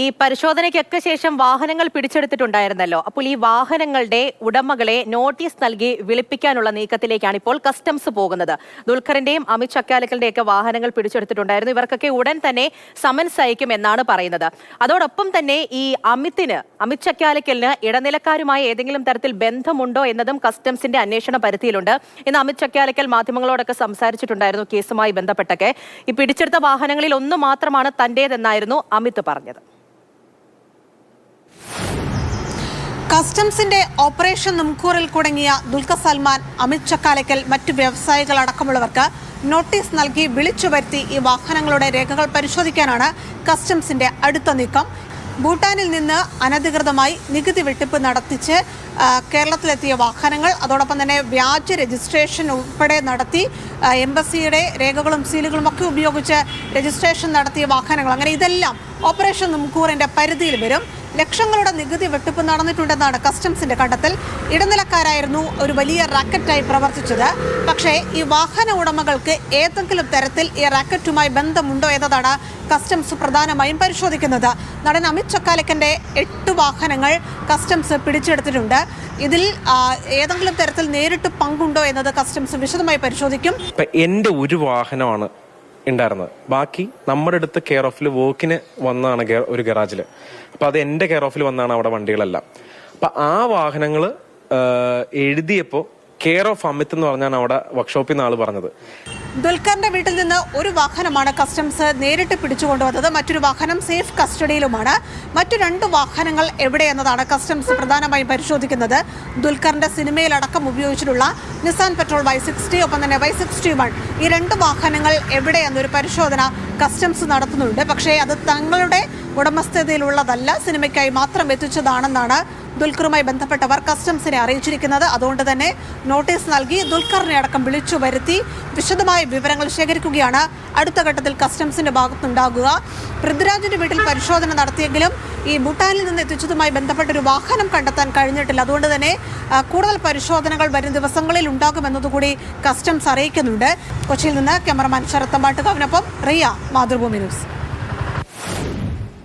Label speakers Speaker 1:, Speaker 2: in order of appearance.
Speaker 1: ഈ പരിശോധനയ്ക്കൊക്കെ ശേഷം വാഹനങ്ങൾ പിടിച്ചെടുത്തിട്ടുണ്ടായിരുന്നല്ലോ. അപ്പോൾ ഈ വാഹനങ്ങളുടെ ഉടമകളെ നോട്ടീസ് നൽകി വിളിപ്പിക്കാനുള്ള നീക്കത്തിലേക്കാണ് ഇപ്പോൾ കസ്റ്റംസ് പോകുന്നത്. ദുൽഖറിന്റെയും അമിത് ചക്കാലക്കലിന്റെയൊക്കെ വാഹനങ്ങൾ പിടിച്ചെടുത്തിട്ടുണ്ടായിരുന്നു. ഇവർക്കൊക്കെ ഉടൻ തന്നെ സമൻസ് അയക്കും എന്നാണ് പറയുന്നത്. അതോടൊപ്പം തന്നെ ഈ അമിത്തിന് അമിത് ചക്കാലക്കലിന് ഇടനിലക്കാരുമായി ഏതെങ്കിലും തരത്തിൽ ബന്ധമുണ്ടോ എന്നതും കസ്റ്റംസിന്റെ അന്വേഷണ പരിധിയിലുണ്ട്. ഇന്ന് അമിത് ചക്കാലക്കൽ മാധ്യമങ്ങളോടൊക്കെ സംസാരിച്ചിട്ടുണ്ടായിരുന്നു കേസുമായി ബന്ധപ്പെട്ടൊക്കെ. ഈ പിടിച്ചെടുത്ത വാഹനങ്ങളിൽ ഒന്ന് മാത്രമാണ് തന്റേതെന്നായിരുന്നു അമിത് പറഞ്ഞത്.
Speaker 2: കസ്റ്റംസിന്റെ ഓപ്പറേഷൻ നുംകൂറിൽ കുടുങ്ങിയ ദുൽഖർ സൽമാൻ അമിത് ചക്കാലയ്ക്കൽ മറ്റു വ്യവസായികൾ അടക്കമുള്ളവർക്ക് നോട്ടീസ് നൽകി വിളിച്ചു വരുത്തി ഈ വാഹനങ്ങളുടെ രേഖകൾ പരിശോധിക്കാനാണ് കസ്റ്റംസിന്റെ അടുത്ത നീക്കം. ഭൂട്ടാനിൽ നിന്ന് അനധികൃതമായി നികുതി വെട്ടിപ്പ് നടത്തിച്ച് കേരളത്തിലെത്തിയ വാഹനങ്ങൾ അതോടൊപ്പം തന്നെ വ്യാജ രജിസ്ട്രേഷൻ ഉൾപ്പെടെ നടത്തി എംബസിയുടെ രേഖകളും സീലുകളും ഒക്കെ ഉപയോഗിച്ച് രജിസ്ട്രേഷൻ നടത്തിയ വാഹനങ്ങൾ. അങ്ങനെ ഇതെല്ലാം ഓപ്പറേഷൻ നുംകൂറിന്റെ പരിധിയിൽ വരും. ലക്ഷങ്ങളുടെ നികുതി വെട്ടിപ്പ് നടന്നിട്ടുണ്ടെന്നാണ് കസ്റ്റംസിന്റെ കണ്ടെത്തൽ. ഇടനിലക്കാരായിരുന്നു ഒരു വലിയ റാക്കറ്റായി പ്രവർത്തിച്ചത്. പക്ഷേ ഈ വാഹന ഉടമകൾക്ക് ഏതെങ്കിലും തരത്തിൽ ഈ റാക്കറ്റുമായി ബന്ധമുണ്ടോ എന്നതാണ് കസ്റ്റംസ് പ്രധാനമായും പരിശോധിക്കുന്നത്. നടൻ അമിത് ചക്കാലക്കന്റെ എട്ട് വാഹനങ്ങൾ കസ്റ്റംസ് പിടിച്ചെടുത്തിട്ടുണ്ട്. ഇതിൽ ഏതെങ്കിലും തരത്തിൽ നേരിട്ട് പങ്കുണ്ടോ എന്നത് കസ്റ്റംസ് വിശദമായി പരിശോധിക്കും.
Speaker 3: എന്റെ ഒരു വാഹനമാണ് ഉണ്ടായിരുന്നത്. ബാക്കി നമ്മുടെ അടുത്ത് കെയർ ഓഫിൽ വർക്കിന് വന്നതാണ് ഒരു ഗറാജിൽ അപ്പൊ അത് എന്റെ കെയർ ഓഫിൽ വന്നാണ് അവിടെ വണ്ടികളെല്ലാം. അപ്പൊ ആ വാഹനങ്ങൾ എഴുതിയപ്പോ കെയർ ഓഫ് അമിത് എന്ന് പറഞ്ഞാണ് അവിടെ വർക്ക്ഷോപ്പിൽ നിന്ന് ആൾ പറഞ്ഞത്.
Speaker 2: ദുൽഖറിന്റെ വീട്ടിൽ നിന്ന് ഒരു വാഹനമാണ് കസ്റ്റംസ് നേരിട്ട് പിടിച്ചുകൊണ്ടുവന്നത്. മറ്റൊരു വാഹനം സേഫ് കസ്റ്റഡിയിലുമാണ് മറ്റു രണ്ട് വാഹനങ്ങൾ എവിടെയെന്നതാണ് കസ്റ്റംസ് പ്രധാനമായും പരിശോധിക്കുന്നത്. ദുൽഖറിന്റെ സിനിമയിലടക്കം ഉപയോഗിച്ചിട്ടുള്ള നിസാൻ പെട്രോൾ വൈ സിക്സ്റ്റി ഒപ്പം തന്നെ വൈ സിക്സ്റ്റി വൺ ഈ രണ്ട് വാഹനങ്ങൾ എവിടെയെന്നൊരു പരിശോധന കസ്റ്റംസ് നടത്തുന്നുണ്ട്. പക്ഷേ അത് തങ്ങളുടെ ഉടമസ്ഥതയിലുള്ളതല്ല സിനിമയ്ക്കായി മാത്രം എത്തിച്ചതാണെന്നാണ് ദുൽഖറുമായി ബന്ധപ്പെട്ടവർ കസ്റ്റംസിനെ അറിയിച്ചിരിക്കുന്നത്. അതുകൊണ്ട് തന്നെ നോട്ടീസ് നൽകി ദുൽഖറിനെ അടക്കം വിളിച്ചു വരുത്തി വിശദമായ വിവരങ്ങൾ ശേഖരിക്കുകയാണ്. അടുത്ത ഘട്ടത്തിൽ കസ്റ്റംസിന്റെ ഭാഗത്തുണ്ടാകുക പൃഥ്വിരാജിന്റെ വീട്ടിൽ പരിശോധന നടത്തിയെങ്കിലും ഈ ഭൂട്ടാനിൽ നിന്ന് എത്തിച്ചതുമായി ബന്ധപ്പെട്ട ഒരു വാഹനം കണ്ടെത്താൻ കഴിഞ്ഞിട്ടില്ല. അതുകൊണ്ട് തന്നെ കൂടുതൽ പരിശോധനകൾ വരും ദിവസങ്ങളിൽ ഉണ്ടാകുമെന്നതുകൂടി കസ്റ്റംസ് അറിയിക്കുന്നുണ്ട്. കൊച്ചിയിൽ നിന്ന് ക്യാമറമാൻ ശരത് തമ്പാട്ടുകാവിനൊപ്പം റിയ മാതൃഭൂമി ന്യൂസ്.